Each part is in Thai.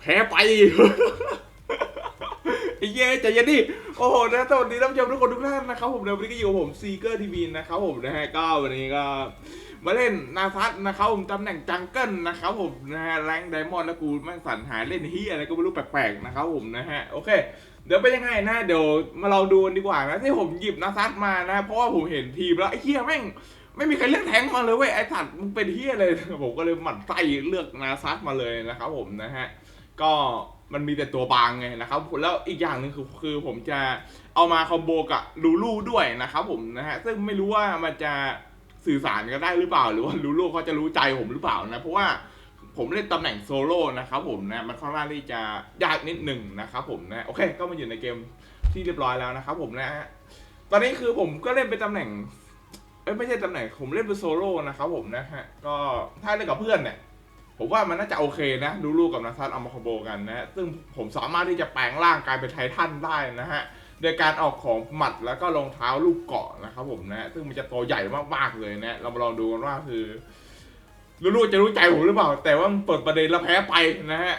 แพ้ไปไอ้เย้ใจเย็นดิโอ้โหนะสวัสดีท่านผู้ชมทุกคนทุกท่านนะครับผมในวันนี้ก็อยู่กับผมซีเกอร์ทีวีนะครับผมนะฮะก็วันนี้ก็มาเล่นนาซัตนะครับผมตำแหน่งจังเกิลนะครับผมนะฮะแรงไดมอนด์แล้วกูแม่งสันหายเล่นเฮียอะไรก็ไม่รู้แปลกๆนะครับผมนะฮะโอเค เดี๋ยวเป็นยังไงนะเดี๋ยวมาเราดูกันดีกว่านะที่ผมหยิบนาซัตมานะเพราะว่าผมเห็นทีมแล้วไอ้เฮียแม่งไม่มีใครเลือกแทงมาเลยเว้ยไอ้สัตว์มึงเป็นเฮียเลยผมก็เลยหมั่นไส้เลือกนาซัตมาเลยนะครับผมนะฮะ ก็มันมีแต่ตัวบางไงนะครับแล้วอีกอย่างหนึ่งคือคือผมจะเอามาคอมโบกับลูลูด้วยนะครับผมนะฮะซึ่งไม่รู้ว่ามันจะสื่อสารกันได้หรือเปล่า หรือว่าลูลูเขาจะรู้ใจผมหรือเปล่านะเพราะว่าผมเล่นตำแหน่งโซโล่นะครับผมนะมันค่อนข้างที่จะยากนิดหนึ่งนะครับผมนะโอเคก็มาอยู่ในเกมที่เรียบร้อยแล้วนะครับผมนะฮะตอนนี้คือผมก็เล่นเป็นตำแหน่งเอ้ยไม่ใช่ตำแหน่งผมเล่นเป็นโซโล่นะครับผมนะฮะก็ถ้าเล่นกับเพื่อนเนี่ย ผมว่ามันน่าจะโอเคนะลูลูกับนาซัตเอามาคอมโบกันนะฮะซึ่งผมสามารถที่จะแปลงร่างกลายเป็นไททันได้นะฮะโดยการออกของหมัดแล้วก็รองเท้าลูกเกาะนะครับผมนะซึ่งมันจะตัวใหญ่มากๆเลยนะเรามาลองดูกันว่าคือลูลูจะรู้ใจผมหรือเปล่า แต่ว่ามันเปิดประเด็นแล้วแพ้ไปนะฮะ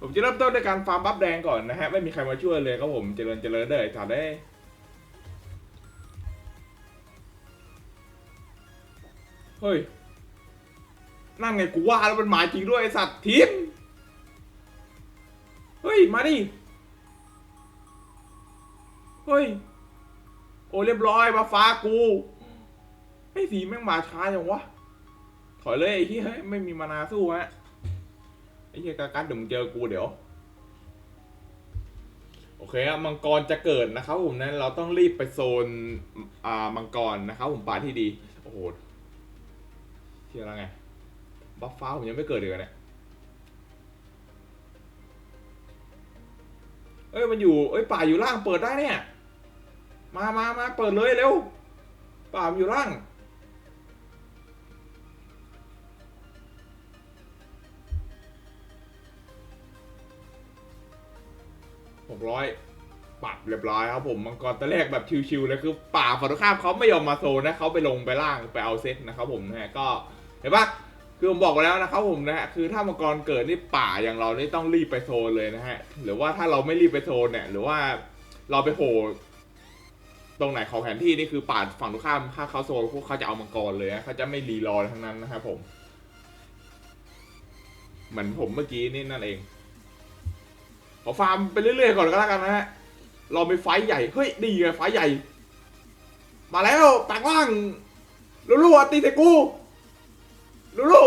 ผมจะเริ่มต้นด้วยการฟาร์มบัฟแดงก่อนนะฮะไม่มีใครมาช่วยเลยครับผมเจริญเจริญเลยถ่ายได้เฮ้ย นั่นไงกูว่าแล้วมันหมายจริงด้วยไอสัตว์ทีมเฮ้ย มาดิเฮ้ย โอ้เรียบร้อยมาฟ้ากูไอ้สีแม่งมาช้าจังวะ ถอยเลยไอ้ที่เฮ้ยไม่มีมานาสู้ฮะไอ้เหี้ยกากัดเดี๋ยวมึงเจอกูเดี๋ยว โอเคอะมังกรจะเกิดนะครับผมนั้นเราต้องรีบไปโซน อ่ามังกรนะครับผมป่าที่ดี โอ้โหเชื่อแล้วไง บัฟฟ้าผมยังไม่เกิดเลยเนี่ยเอ้ยมันอยู่เอ้ยป่าอยู่ล่างเปิดได้เนี่ย มามามาเปิดเลยเร็ว ป่ามันอยู่ล่าง หกร้อยปรับเรียบร้อยครับผมมังกรตะแรกแบบชิวๆเลยคือป่าฝั่งตรงข้ามเขาไม่ยอมมาโซนนะเขาไปลงไปล่างไปเอาเซตนะครับผมนะก็เห็นปะ คือผมบอกไว้แล้วนะครับผมนะฮะคือถ้ามังกรเกิดนี่ป่าอย่างเรานี่ต้องรีบไปโซนเลยนะฮะหรือว่าถ้าเราไม่รีบไปโซนเนี่ยหรือว่าเราไปโผล่ตรงไหนของแผนที่นี่คือป่าฝั่งตรงข้ามถ้าเขาโซนพวกเขาจะเอามังกรเลยนะเขาจะไม่รีรอทั้งนั้นนะครับผมเหมือนผมเมื่อกี้นี่นั่นเองขอฟาร์มไปเรื่อยๆก่อนก็แล้วกันนะฮะเราไปไฟท์ใหญ่เฮ้ยดีไงไฟท์ใหญ่ มาแล้วแปลงร่างลูลูอันตีใส่กู ลูลู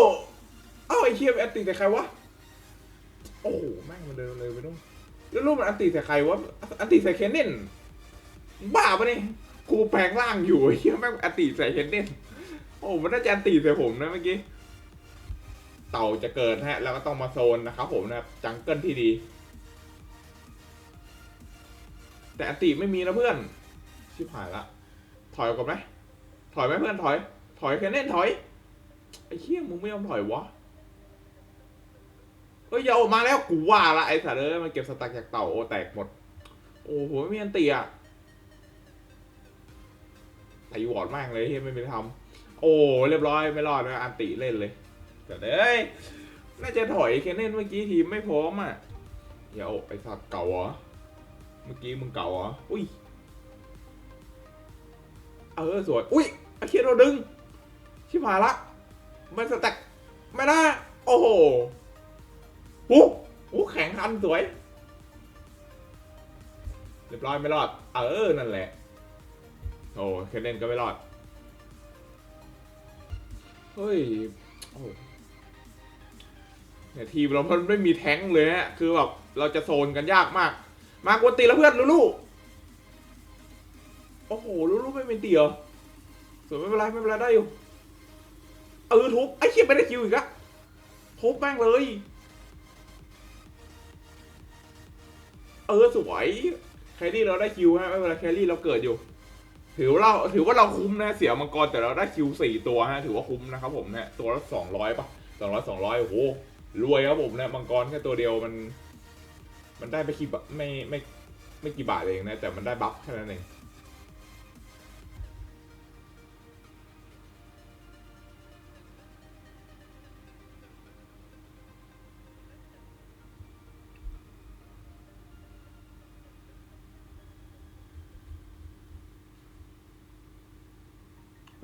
เอ้าไอ้เคียอันตีใส่ใครวะ โอ้โหแม่งมันเดินเลยไปนู่นลูลูมันอันตีใส่ใครวะ อันตีใส่เคนเนนบ้าปะเนี่ยกูแปลงร่างอยู่ไอ้เคียแม่งอันตีใส่เคนเนนโอ้มันน่าจะอันตีใส่ผมนะเมื่อกี้ เต่าจะเกิดฮะ แล้วก็ต้องมาโซนนะครับผมนะครับจังเกิลที่ดี แต่อันติไม่มีนะเพื่อน ชิบหายละ ถอยก่อนไหมถอยไหมเพื่อนถอย ถอยแค่เน้นถอย ไอ้เชี่ยมึงไม่ยอมถอยวะเฮ้ยอย่าออกมาแล้วกูว่าละไอ้สัตว์เอ้ยมันเก็บสตักจากเต่าโอแตกหมด โอ้โหไม่มีอันติอะไอ้วอดมากเลยเฮ้ยไม่มีทำโอ้เรียบร้อยไม่รอดนะอันติเล่นเลยแต่เอ้ยน่าจะถอยแค่เน้นเมื่อกี้ทีมไม่พร้อมอะอย่าโอ้ไอ้สัตว์เก่าเหรอเมื่อกี้มึงเก่าเหรออุ้ยเออสวยอุ้ยไอาเคียโดนดึงชิบหายละ มันสแต็กไม่ได้โอ้โหหูหูแข็งทันสวย เรียบร้อยไม่รอด เออ นั่นแหละ โอ้เคนเนนก็ไม่รอด เฮ้ย โอ้เนี่ยทีมเรามันไม่มีแท้งเลยฮะ คือแบบเราจะโซนกันยากมาก มากวนตีแล้วเพื่อนลูลูโอ้โหลูลูไม่เป็นตีเหรอสวยไม่เป็นไรไม่เป็นไรได้อยู่ เออทุบไอ้เชี่ยไม่ได้คิวอีกอะทุบแม่งเลย เออสวยแครี่เราได้คิวฮะไม่เป็นไรแครี่เราเกิดอยู่ ถือว่าเราถือว่าเราคุ้มนะเสียมังกรแต่เราได้คิวสี่ตัวฮะถือว่าคุ้มนะครับผมเนี่ยตัวละสองร้อยป่ะสองร้อยสองร้อยโอ้โหรวยครับผมเนี่ยมังกรแค่ตัวเดียวมัน มันได้ไม่กี่ไม่ไม่ไม่กี่บาทเองนะแต่มันได้บัฟแค่นั้นเอง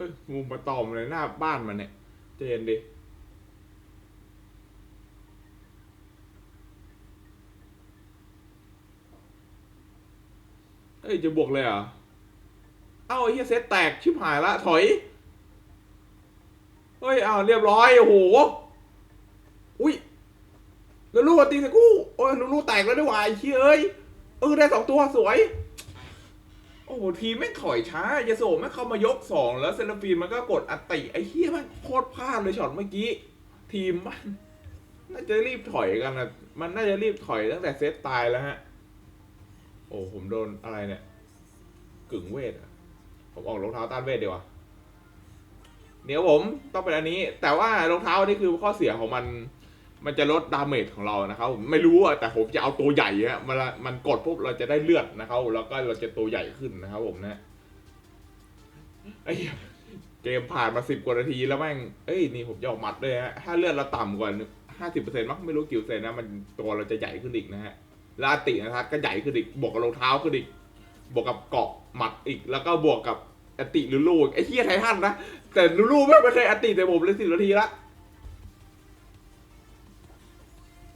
ฮ้ยงูมาตอมเลยหน้าบ้านมันเนี่ยใจเย็นดิเอ้ยจะบวกเลยเหรอเอ้าเหี้ยเซตแตกชิบหายละถอย เฮ้ยเอาเรียบร้อยโอ้โห อุ้ยแล้วลูกตีสกูโอ้ยลูกแตกแล้วด้วยวายเชี่ยเอ้ยเออได้สองตัวสวย อ้โหทีมแม่ถอยช้ายาโสแม่งเข้ามายกสองแล้วเซนฟีนมันก็กดอัตติไอ้เหี้ยมันโคตรพลาดเลยช็อตเมื่อกี้ ทีมมันน่าจะรีบถอยกันนะมันน่าจะรีบถอยตั้งแต่เซตตายแล้วฮะ โอ้ผมโดนอะไรเนี่ย กึ่งเวทอะผมออกรองเท้าต้านเวทดีกว่าเดี๋ยวผมต้องเป็นอันนี้ แต่ว่ารองเท้านี่คือข้อเสียของมัน มันจะลดดาเมจของเรานะครับไม่รู้อะแต่ผมจะเอาตัวใหญ่ฮะมันมันกดปุ๊บเราจะได้เลือดนะครับแล้วก็เราจะตัวใหญ่ขึ้นนะครับผมนะไอ้เหี้ยเกมผ่านมาสิบกว่านาทีแล้วแม่งเอ้ยนี่ผมจะออกหมัดด้วยฮะถ้าเลือดเราต่ำกว่าห้าสิบเปอร์เซ็นต์มั้งไม่รู้กี่เปอร์เซ็นต์นะมันตัวเราจะใหญ่ขึ้นอีกนะฮะแล้วอาตินะครับก็ใหญ่ขึ้นอีกบวกกับรองเท้าขึ้นอีกบวกกับเกาะหมัดอีก แล้วก็บวกกับอติลูลูไอ้เฮียไททันนะแต่ลูลูไม่เคยอติแต่ผมเลยสิบนาทีละ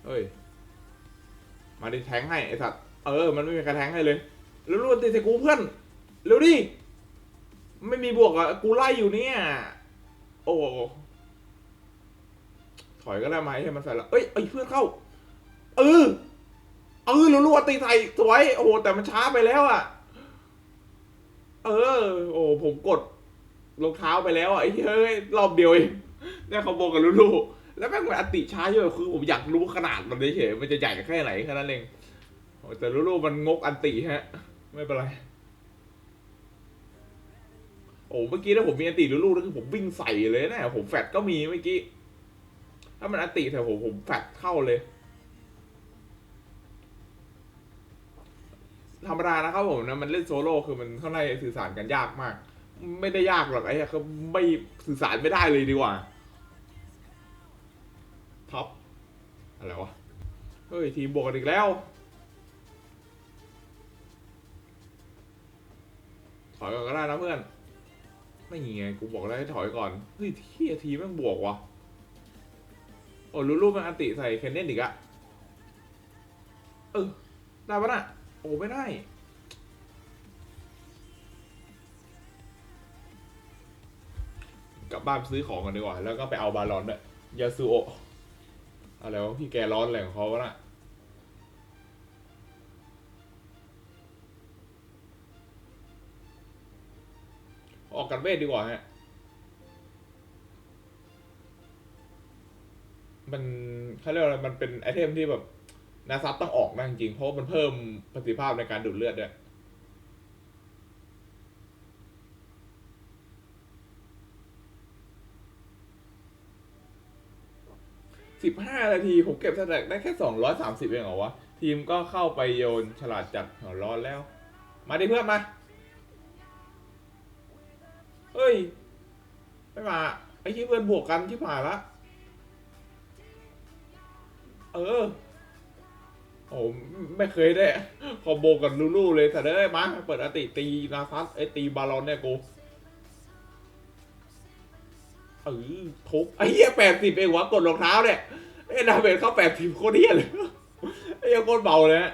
เฮ้ย มาดิแทงให้ไอ้สัตว์ เออ มันไม่มีใครแทงให้เลยแลูลูติใส่กูเพื่อน เร็วดิ ไม่มีบวกอะ กูไล่อยู่เนี่ย โอ้ ถอยก็ได้ไหมให้มันใส่ละเอ้ยไอ้ยเพื่อนเข้า เออ เออลูลูตีใส่สวย โอ้โห แต่มันช้าไปแล้วอะ เออ โอ้ผมกดรองเท้าไปแล้วอะไอ้เฮ้ย รอบเดียวเองเนี่ยเขาบอกกับลูลู แล้วแม่งมันอติช้าเยอะคือผมอยากรู้ขนาดมันเฉยมันจะใหญ่แค่ไหนแค่นั้นเองแต่ลูลูมันงกอันติฮะ ไม่เป็นไร โอ้เมื่อกี้ถ้าผมมีอันติลูลูนั่นคือผมวิ่งใส่เลยนะ ผมแฟดก็มีเมื่อกี้ ถ้ามันอันติแต่ผมผมแฟดเข้าเลยธรรมดานะครับผมนะมันเล่นโซโล่คือมันข้างในสื่อสารกันยากมาก ไม่ได้ยากหรอกไอ้เขาไม่สื่อสารไม่ได้เลยดีกว่า อะไรวะ เฮ้ย ทีมบวกกันอีกแล้ว ถอยก่อนก็ได้นะเพื่อน ไม่ไง กูบอกแล้วให้ถอยก่อน เฮ้ยที่ทีแม่งบวกวะโอ้ลูลูมันอันติใส่เคนเนนอีกอะเออ ได้ปะน่ะ โอ้ไม่ได้กลับบ้านซื้อของกันดีกว่า แล้วก็ไปเอาบาลอนด้วยยาซูโอ อะไรวะพี่แกร้อนอะไรของเขาวะน่ะออกกันเวทดีกว่าฮะ มันเขาเรียกว่าอะไรมันเป็นไอเทมที่แบบนาซับต้องออกนะจริงๆ เพราะมันเพิ่มประสิทธิภาพในการดูดเลือดด้วย สิบห้านาทีผมเก็บสแต็กได้แค่สองร้อยสามสิบเองเหรอวะ ทีมก็เข้าไปโยนฉลาดจัดหัวร้อนแล้ว มาดิเพื่อนมาเฮ้ยไม่มาไอ้ที่เพื่อนบวกกันที่ผ่านละเออโอ้ไม่เคยได้คอมโบกับลูลูเลยแต่ได้มาเปิดอติตีนาซัสไอตีบาลอนเนี่ยกูเออทุบไอ้เหี้ยแปดสิบเองวะกดรองเท้าเนี่ย ไอ้ดาเมจเข้าแปดสิบโคตรเหี้ยเลยไอ้เหี้ยโคตรเบาเลยฮะ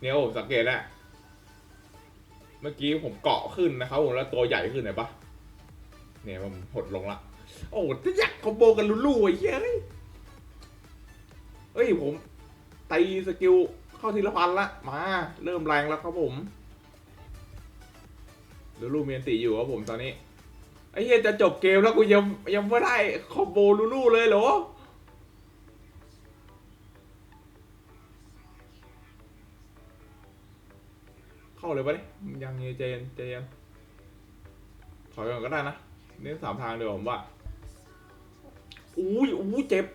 เนี่ยผมสังเกตนะเมื่อกี้ผมเกาะขึ้นนะครับผมแล้วตัวใหญ่ขึ้นเห็นปะเนี่ยผมหดลงละ โอ้ถ้าอยากคอมโบกันลุๆไอ้เยเฮ้ยเฮ้ยผมตีสกิลเข้าทีละพันละ มา เริ่มแรงแล้วครับผม ลูลูเมียนตีอยู่ครับผมตอนนี้ไอ้เหี้ยจะจบเกมแล้วกูยังยังไม่ได้คอมโบลูลูเลยเหรอเข้าเลยปะเนี่ยยังใจเย็นใจเย็นถอยก่อนก็ได้นะเน้นสามทางเดียวผมว่าอุ้ยอุ้เจ็บ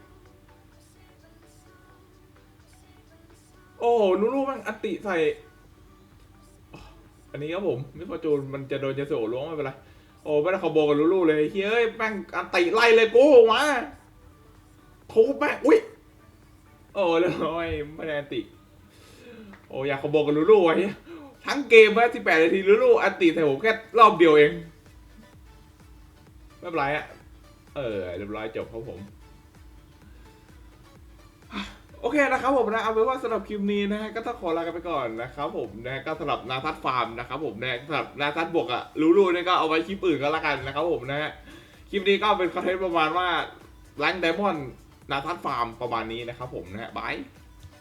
โอ้ลูลูมันอัตติใส่ อันนี้ครับผมมิฟอร์จูนมันจะโดนเจสโซล้วงไม่เป็นไร โอ้ไม่ได้คอโบกับลูลูเลยเฮ้ยแม่งอัตติไล่เลยกูมาทุบแม่งอุ้ยโอ้เลยไม่ได้อันติ โอ้อยากขโมยกับลูลูไว้ทั้งเกมแค่18นาทีลูลูอันตีใส่ผมแค่รอบเดียวเองไม่เป็นไรอะเออเรียบร้อยจบครับผม อเคนะครับผมนะเอาเป็นว่าสำหรับคลิปนี้นะฮะก็ต้องขอลากันไปก่อนนะครับผมนะฮะก็สำหรับนาทัศฟาร์มนะครับผมนะสำหรับนาทัศบวกอะรู้ๆเนี่ยก็เอาไว้คลิปอื่นก็แล้วกันนะครับผมนะฮะคลิปนี้ก็เป็นคอนเทนต์ประมาณว่าแรงไดมอนด์นาทัศฟาร์มประมาณนี้นะครับผมนะฮะบาย